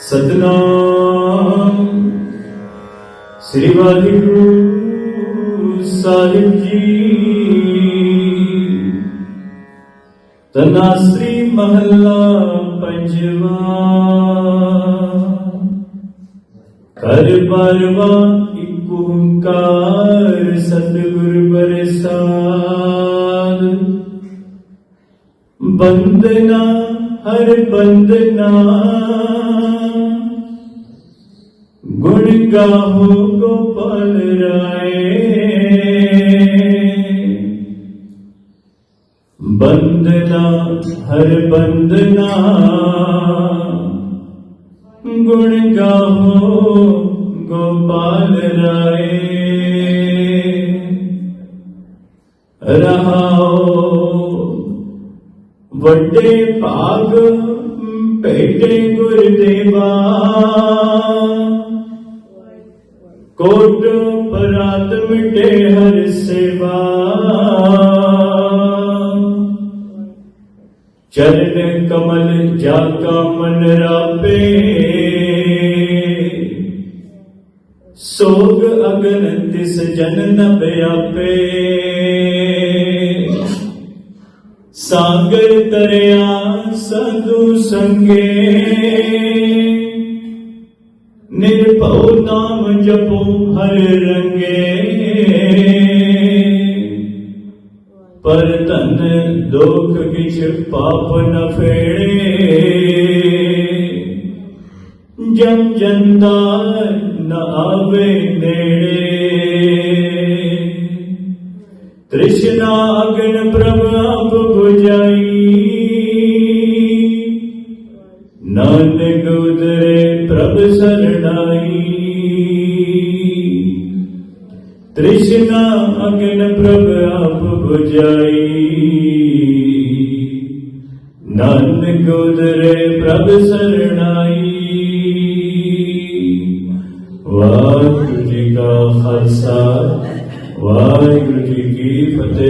ਸਤਨਾਮ। ਸ੍ਰੀ ਵਾਹਿਗੁਰੂ ਸਾਹਿਬ ਜੀ। ਤਨਾਸਰੀ ਮਹੱਲਾ ਪੰਜਵਾ। ਕਰ ਪਰਵਾ ਇੱਕ ਓੰਕਾਰ ਸਤਿਗੁਰ ਪ੍ਰਸਾਦ। ਬੰਦਨਾ ਹਰ ਬੰਦਨਾ ਗੁਣ ਗਾਹੋ ਗੋਪਾਲ ਰਾਏ। ਬੰਦਨਾ, ਹਰ ਬੰਦਨਾ। ਗੁਣ ਗਾਹੋ ਗੋਪਾਲ ਰਾਏ। ਰਹਾਓ, ਵੱਡੇ ਭਾਗ ਭੇਟੇ ਗੁਰਦੇਵਾ। साथ मिटे हर सेवा। चरण कमल जाका मन रापे। सोग अगन तिस जन न ब्यापे। सागर तरिया साधु संगे। निर्भव नाम जपो हर रंगे। ਪਰ ਧਨ ਦੁਖ ਕਿਛ ਪਾਪ ਨ ਫੇੜੇ। ਜਮ ਜੰਦਾਰ ਨ ਆਵੇ ਨੇੜੇ। ਤ੍ਰਿਸ਼ਨਾ ਅਗਨ ਪ੍ਰਭ ਆਪ 부ਜਾਈ ਨਾਨਕ ਉਦਰੇ ਪ੍ਰਭ ਸਰਣਾਈ ਤ੍ਰਿਸ਼ਨਾ ਅਗਨ ਪ੍ਰਭ ਆਪ 부ਜਾਈ ਨਾਨਕ ਉਦਰੇ ਪ੍ਰਭ ਸਰਣਾਈ। ਵਾਹਿਗੁਰੂ ਜੀ ਕਾ ਖਾਲਸਾ, ਵਾਹਿਗੁਰੂ ਜੀ ਕੀ ਫਤਿਹ।